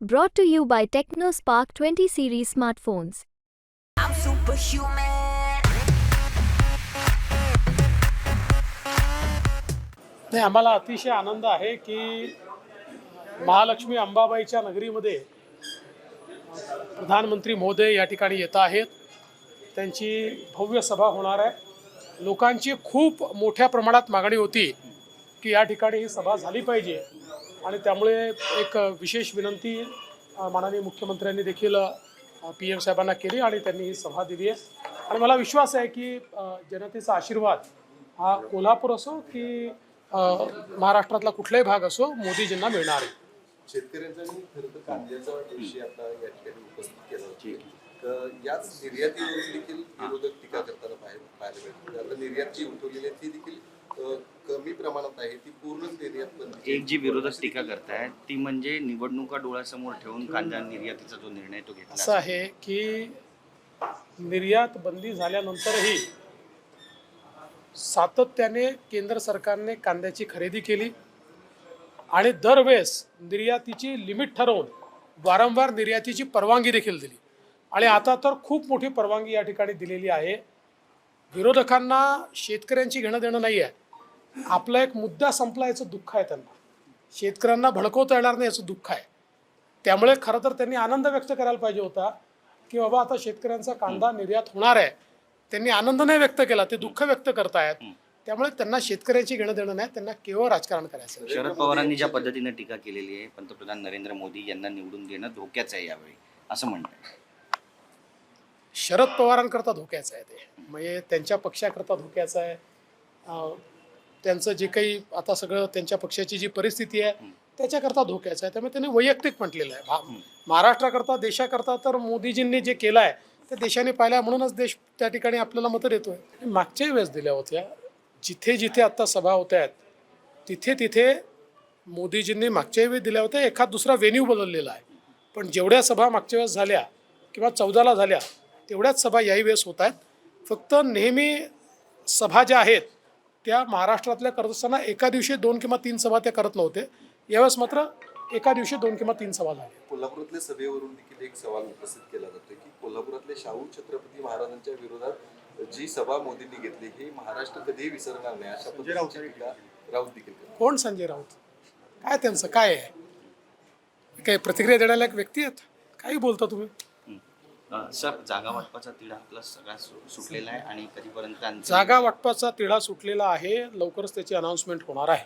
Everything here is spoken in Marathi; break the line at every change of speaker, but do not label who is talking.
Brought to you by TechnoSpark 20 series smartphones.
I'm superhuman.
नाही आम्हाला अतिशय आनंद आहे की महालक्ष्मी अंबाबाईच्या नगरीमध्ये प्रधानमंत्री महोदय या ठिकाणी येत आहेत त्यांची भव्य सभा होणार आहे लोकांची खूप मोठ्या प्रमाणात मागणी होती की या ठिकाणी ही सभा झाली पाहिजे आणि त्यामुळे एक विशेष विनंती माननीय मुख्यमंत्र्यांनी देखील पी एम साहेबांना केली आणि त्यांनी ही सभा दिली आहे. आणि मला विश्वास आहे की जनतेचा आशीर्वाद हा कोल्हापूर असो की महाराष्ट्रातला कुठलाही भाग असो मोदीजींना मिळणार आहे.
शेतकऱ्यांचा खरं तर कांद्याचा विषय आता या ठिकाणी उपस्थित केला होता तर याच निर्यातीवरून देखील विरोधक टीका करताना पाहायला मिळते आता निर्यात जी उठवलेली आहे ती देखील कमी प्रमाणात आहे. ती पूर्ण
एक जी विरोधक टीका करतायत ती म्हणजे निवडणुका डोळ्यासमोर ठेवून कांदा निर्यातीचा जो निर्णय तो
असं आहे की निर्यात बंदी झाल्यानंतरही सातत्याने केंद्र सरकारने कांद्याची खरेदी केली आणि दरवेळेस निर्यातीची लिमिट ठरवून वारंवार निर्यातीची परवानगी देखील दिली. आणि आता तर खूप मोठी परवानगी या ठिकाणी दिलेली आहे. विरोधकांना शेतकऱ्यांची घेणं देणं नाही आहे आपला एक मुद्दा संपला याचं दुःख आहे त्यांना. शेतकऱ्यांना भडकवता येणार नाही याचं दुःख आहे. त्यामुळे खरं तर त्यांनी आनंद व्यक्त करायला पाहिजे होता की बाबा आता शेतकऱ्यांचा कांदा निर्यात होणार आहे. त्यांनी आनंद नाही व्यक्त केला ते दुःख व्यक्त करतायत. त्यामुळे त्यांना शेतकऱ्यांची घेणं देणं नाही त्यांना केवळ राजकारण करायचं आहे.
शरद पवारांनी ज्या पद्धतीने टीका केलेली आहे पंतप्रधान नरेंद्र मोदी यांना निवडून देणं धोक्याचं आहे यावेळी असं म्हणतात
शरद पवारांकरता धोक्याचं आहे ते. म्हणजे त्यांच्या पक्षाकरता धोक्याचं आहे. अं, त्यांचं जे काही आता सगळं त्यांच्या पक्षाची जी परिस्थिती आहे त्याच्याकरता धोक्याचं आहे. त्यामुळे त्यांनी वैयक्तिक म्हटलेलं आहे. भा- महाराष्ट्राकरता देशाकरता तर मोदीजींनी जे केलं आहे ते देशाने पाहिलं म्हणूनच देश त्या ठिकाणी आपल्याला मतं देतोय मागच्याही वेळेस दिल्या होत्या. जिथे जिथे आत्ता सभा होत आहेत तिथे तिथे मोदीजींनी मागच्या वेळी दिल्या होत्या. एखाद दुसरा व्हेन्यू बदललेला आहे. पण जेवढ्या सभा मागच्या वेळेस झाल्या किंवा चौदाला झाल्या तेवढ्याच सभा याही वेळेस होत आहेत. फक्त नेहमी सभा ज्या आहेत त्या महाराष्ट्रातल्या करत असताना एका दिवशी दोन किंवा तीन सभा त्या करत नव्हते. यावेळेस मात्र एका दिवशी दोन किंवा तीन सभा झाल्या.
कोल्हापुरातल्या सभेवरून देखील एक सवाल उपस्थित केला जातोय की कोल्हापुरातले शाहू छत्रपती महाराजांच्या विरोधात जी सभा मोदींनी घेतली ही महाराष्ट्र कधीही विसरणार नाही अशा पद्धतीची टीका राऊत देखील करतात.
कोण संजय राऊत? काय त्यांचं? काय आहे? काय प्रतिक्रिया देण्याला एक व्यक्ती आहेत? काही बोलता तुम्ही?
सर जागा वाटपाचा तिढा आपला सगळा सु- सुटलेला आहे आणि कधीपर्यंत
जागा वाटपाचा तिढा सुटलेला आहे. लवकरच त्याची अनाऊन्समेंट होणार आहे.